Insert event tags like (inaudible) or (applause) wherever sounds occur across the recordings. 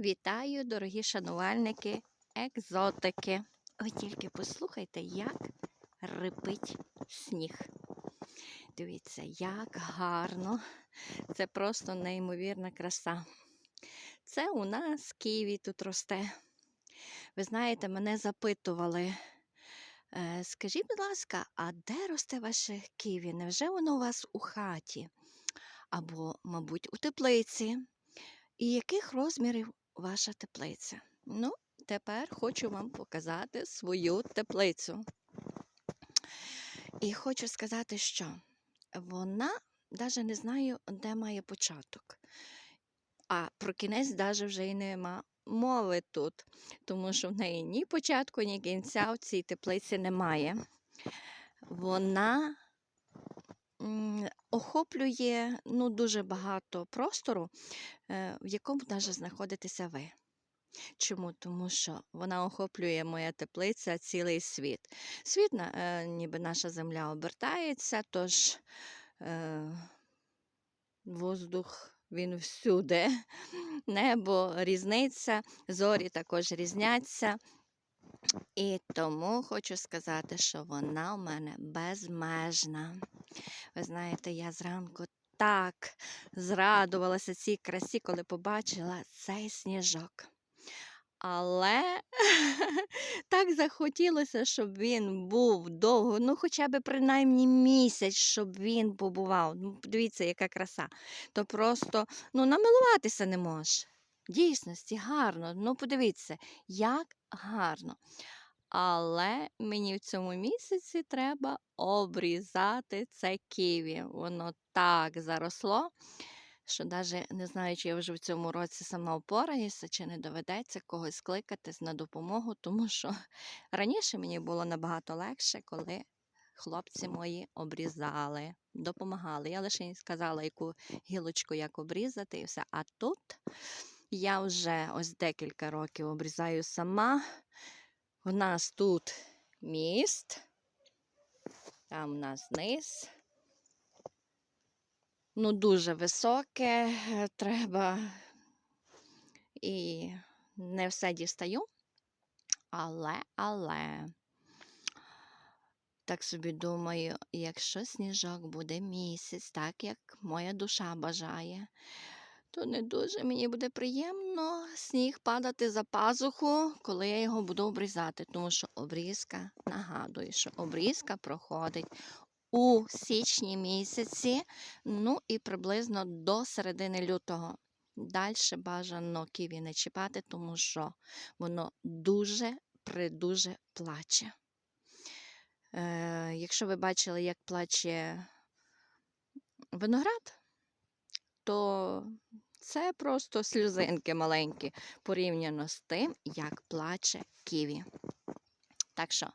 Вітаю, дорогі шанувальники екзотики. Ви тільки послухайте, як рипить сніг. Дивіться, як гарно. Це просто неймовірна краса. Це у нас ківі тут росте. Ви знаєте, мене запитували. е, Скажіть, будь ласка, а де росте ваше ківі? Невже воно у вас у хаті? Або, мабуть, у теплиці? І яких розмірів ваша теплиця? Ну, тепер хочу вам показати свою теплицю. І хочу сказати, що вона навіть не знаю, де має початок. А про кінець навіть вже й нема мови тут, тому що в неї ні початку, ні кінця в цій теплиці немає. Вона охоплює ну, дуже багато простору, е, в якому навіть знаходитеся ви. Чому? Тому що вона охоплює моя теплиця цілий світ. Світ, е, ніби наша земля обертається, тож е, воздух він всюди, (laughs) небо різниця, зорі також різняться. І тому хочу сказати, що вона у мене безмежна. Ви знаєте, я зранку так зрадувалася цій красі, коли побачила цей сніжок. Але (laughs) так захотілося, щоб він був довго, ну хоча б принаймні місяць, щоб він побував. Ну, подивіться, яка краса. То просто ну, намилуватися не можеш. Дійсності гарно. Ну, подивіться, як гарно. Але мені в цьому місяці треба обрізати це ківі. Воно так заросло, що навіть не знаю, чи я вже в цьому році сама впораюся, чи не доведеться когось кликати на допомогу, тому що (laughs) раніше мені було набагато легше, коли хлопці мої обрізали, допомагали. Я лише сказала, яку гілочку як обрізати, і все. А тут я вже ось декілька років обрізаю сама. У нас тут міст, там у нас низ. Ну, дуже високе, е, треба і не все дістаю. Але, але, так собі думаю, якщо сніжок буде місяць, так як моя душа бажає, то не дуже мені буде приємно сніг падати за пазуху, коли я його буду обрізати, тому що обрізка нагадую, що обрізка проходить у січні місяці, ну і приблизно до середини лютого. Далі бажано ківі не чіпати, тому що воно дуже придуже плаче. Е, якщо ви бачили, як плаче виноград, то це просто сльозинки маленькі порівняно з тим, як плаче ківі. Так що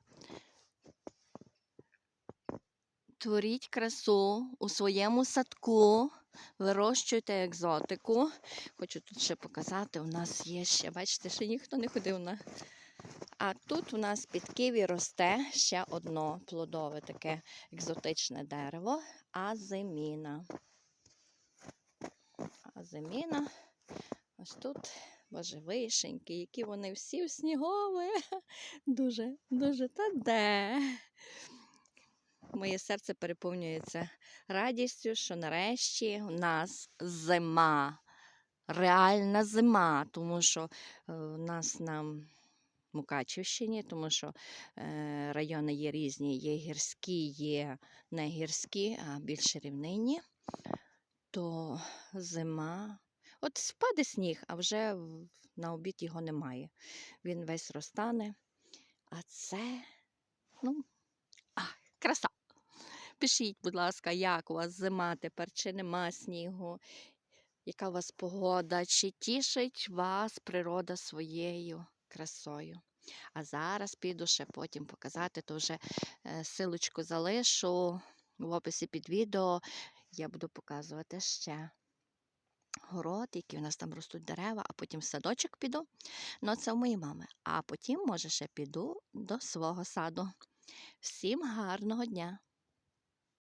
творіть красу у своєму садку, вирощуйте екзотику. Хочу тут ще показати, у нас є ще, бачите, ще ніхто не ходив на. А тут у нас під ківі росте ще одно плодове таке екзотичне дерево азиміна. Азиміна. Ось тут, боже, вишеньки, які вони всі в снігові. (laughs) Дуже, дуже та де. Моє серце переповнюється радістю, що нарешті у нас зима. Реальна зима, тому що е, у нас на Мукачівщині, тому що е, райони є різні, є гірські, є не гірські, а більш рівнинні, то зима. От спаде сніг, а вже на обід його немає. Він весь розтане. А це, ну, а, краса. Пишіть, будь ласка, як у вас зима тепер, чи нема снігу, яка у вас погода, чи тішить вас природа своєю красою. А зараз піду ще потім показати, то вже е, силочку залишу в описі під відео. Я буду показувати ще город, які у нас там ростуть дерева, а потім в садочок піду. Ну, це у моєї мами. А потім, може, ще піду до свого саду. Всім гарного дня!